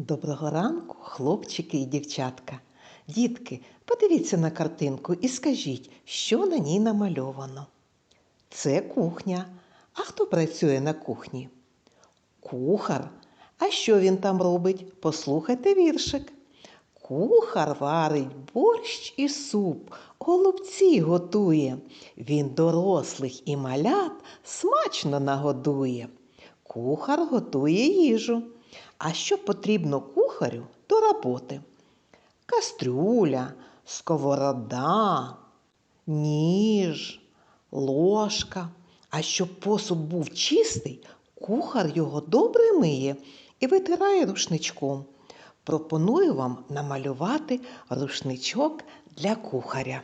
Доброго ранку, хлопчики і дівчатка. Дітки, подивіться на картинку і скажіть, що на ній намальовано. Це кухня. А хто працює на кухні? Кухар. А що він там робить? Послухайте віршик. Кухар варить борщ і суп, голубці готує. Він дорослих і малят смачно нагодує. Кухар готує їжу. А що потрібно кухарю до роботи? Кастрюля, сковорода, ніж, ложка. А щоб посуд був чистий, кухар його добре миє і витирає рушничком. Пропоную вам намалювати рушничок для кухаря.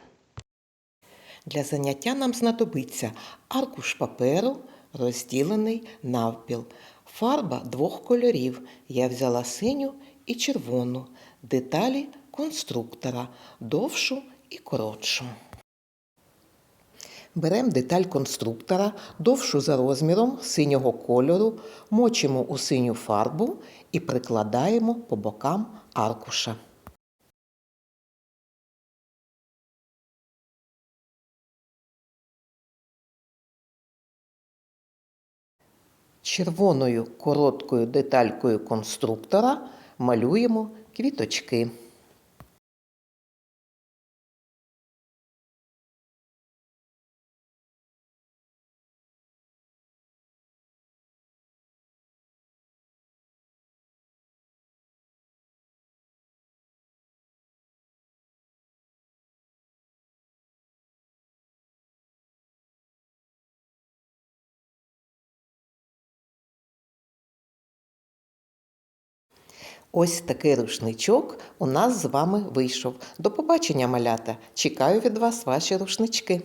Для заняття нам знадобиться аркуш паперу, розділений навпіл, фарба двох кольорів. Я взяла синю і червону, деталі конструктора, довшу і коротшу. Беремо деталь конструктора, довшу за розміром синього кольору, мочимо у синю фарбу і прикладаємо по бокам аркуша. Червоною короткою деталькою конструктора малюємо квіточки. Ось такий рушничок у нас з вами вийшов. До побачення, малята! Чекаю від вас ваші рушнички.